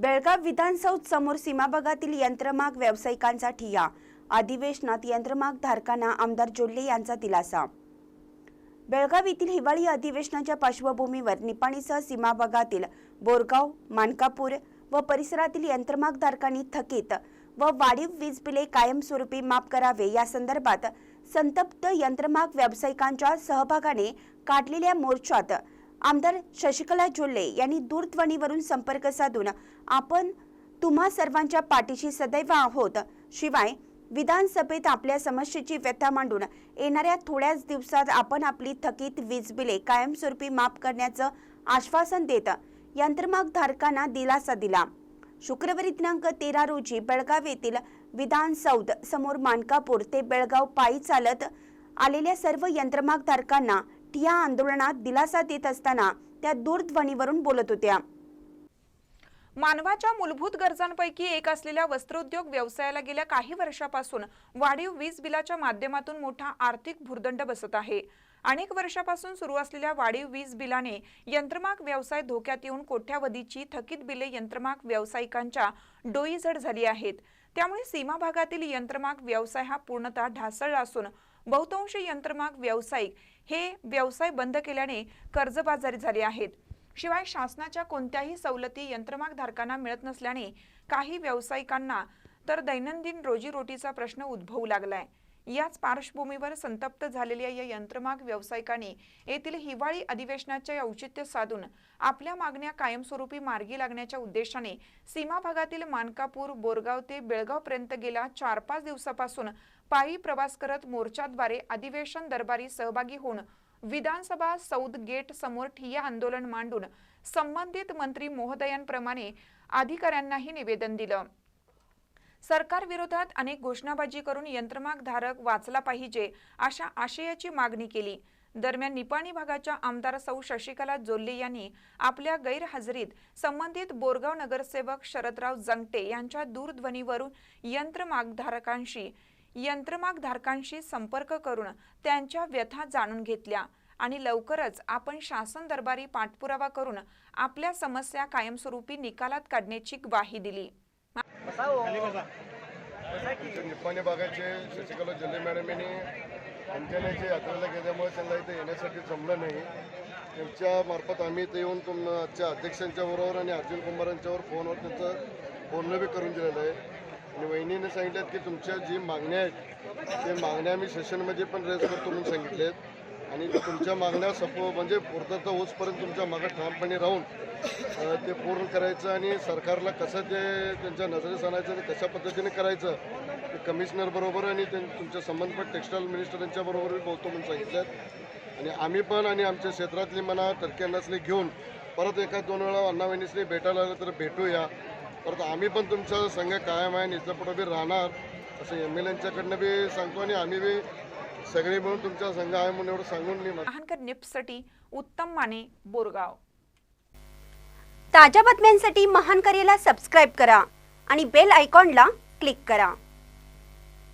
बेळगाव विधानसौध समोर सीमाभागातील यंत्रमाग व्यावसायिकांचा ठिया अधिवेशनात यंत्रमाग धारकांना आमदार जोल्ले यांचा दिलासा. बेळगाव येथील हिवाळी अधिवेशनाच्या पार्श्वभूमीवर निपाणीसह सीमाभागातील बोरगाव मानकापूर व परिसरातील यंत्रमागधारकांनी थकीत व वाढीव वीज बिले कायमस्वरूपी माफ करावे या संदर्भात संतप्त यंत्रमाग व्यावसायिकांच्या सहभागाने काढलेल्या मोर्चात आमदार शशिकला जोल्ले यांनी दूरध्वनीवरून संपर्क साधून आपण तुम्हा सर्वांच्या पाठीशी सदैव आहोत. शिवाय विधानसभेत आपल्या समस्येची व्यथा मांडून येणाऱ्या थोड्याच दिवसात आपण आपली थकीत वीज बिले कायमस्वरूपी माफ करण्याचं आश्वासन देत यंत्रमाग धारकांना दिलासा दिला. शुक्रवारी दिनांक तेरा रोजी बेळगाव येथील विधानसौध समोर मानकापूर ते बेळगाव पायी चालत आलेल्या सर्व यंत्रमाग धारकांना या आंदोलनात दिलासा देत असताना त्या दूरध्वनीवरून बोलत होत्या. मानवाच्या मूलभूत गरजांपैकी एक असलेल्या वस्त्रोद्योग व्यवसायाला गेल्या काही वर्षापासून वाढीव वीज बिलाच्या माध्यमातून मोठा आर्थिक भुर्दंड बसत आहे. अनेक वर्षापासून सुरू असलेल्या वाढीव वीज बिलाने यंत्रमाग व्यवसाय धोक्यात येऊन कोट्यावधीची थकीत बिले यंत्रमाग व्यावसायिकांच्या डोईझड झाली आहेत. त्यामुळे सीमा भागातील यंत्रमाग व्यवसाय हा पूर्णतः ढासळला असून बहुतांश यंत्रमाग व्यावसायिक हे व्यवसाय बंद केल्याने कर्जबाजारी झाले आहेत. शिवाय शासनाच्या कोणत्याही सवलती यंत्रमाग धारकांना मिळत नसल्याने काही व्यावसायिकांना तर दैनंदिन रोजीरोटीचा प्रश्न उद्भवू लागलाय. याच पार्श्वभूमीवर संतप्त झालेल्या या यंत्रमाग व्यावसायिकांनी येथील हिवाळी अधिवेशनाचे औचित्य साधून आपल्या मागण्या कायमस्वरूपी मार्गी लागण्याच्या उद्देशाने सीमा भागातील मानकापूर बोरगाव ते बेळगावपर्यंत गेल्या चार पाच दिवसापासून पायी प्रवास करत मोर्चाद्वारे अधिवेशन दरबारी सहभागी होऊन विधानसभा सौद गेट समोर ठिय्या आंदोलन मांडून संबंधित मंत्री महोदयांप्रमाणे अधिकाऱ्यांनाही निवेदन दिलं. सरकार विरोधात अनेक घोषणाबाजी करून यंत्रमाग धारक वाचला पाहिजे अशा आशयाची मागणी केली. दरम्यान निपाणी भागाच्या आमदार सौ शशिकला जोल्ले यांनी आपल्या गैरहजेरीत संबंधित बोरगाव नगरसेवक शरदराव जंगटे यांच्या दूरध्वनीवरून यंत्रमागधारकांशी यंत्रमागधारकांशी संपर्क करून त्यांच्या व्यथा जाणून घेतल्या आणि लवकरच आपण शासन दरबारी पाठपुरावा करून आपल्या समस्या कायमस्वरूपी निकालात काढण्याची ग्वाही दिली. निप्पाणी भागाचे शशिकला जल्ले मॅडम यांनी जे यात्रेला गेल्यामुळे त्यांना इथे येण्यासाठी जमलं नाही. त्यांच्या मार्फत आम्ही इथे येऊन तुमच्या अध्यक्षांच्या बरोबर आणि अर्जुन कुमारांच्यावर फोनवर त्यांचं बोलणं बी करून दिलेलं आहे. आणि वहिनीने सांगितलं की तुमच्या जी मागण्या आहेत ते मागण्या आम्ही सेशनमध्ये पण रेज करतो म्हणून आहेत आणि तुमच्या मागण्या सपो म्हणजे पूर्तता होसपर्यंत तुमच्या मागं ठामपणे राहून ते पूर्ण करायचं आणि सरकारला कसं ते त्यांच्या नजरेस आणायचं आणि कशा पद्धतीने करायचं ते कमिशनर बरोबर आणि त्यां- तुमच्या पण टेक्स्टाईल मिनिस्टर यांच्याबरोबर बोलतो म्हणून सांगितलं आणि आम्ही पण आणि आमच्या क्षेत्रातली म्हणा टर्की घेऊन परत एका दोन वेळा अण्णावहिनीसनी भेटायला आलं तर भेटूया. परत आम्ही पण तुमचा संघ कायम आहे आणि इथं पुढं बी राहणार असं एम एल एंच्याकडनं बी सांगतो आणि आम्ही बी सगळे मिळून तुमचा संघ आहे म्हणून एवढं सांगून मी लहानकर निप्ससाठी उत्तम माने बोरगाव. ताज्या बातम्यांसाठी महान करेला सबस्क्राईब करा आणि बेल आयकॉनला क्लिक करा.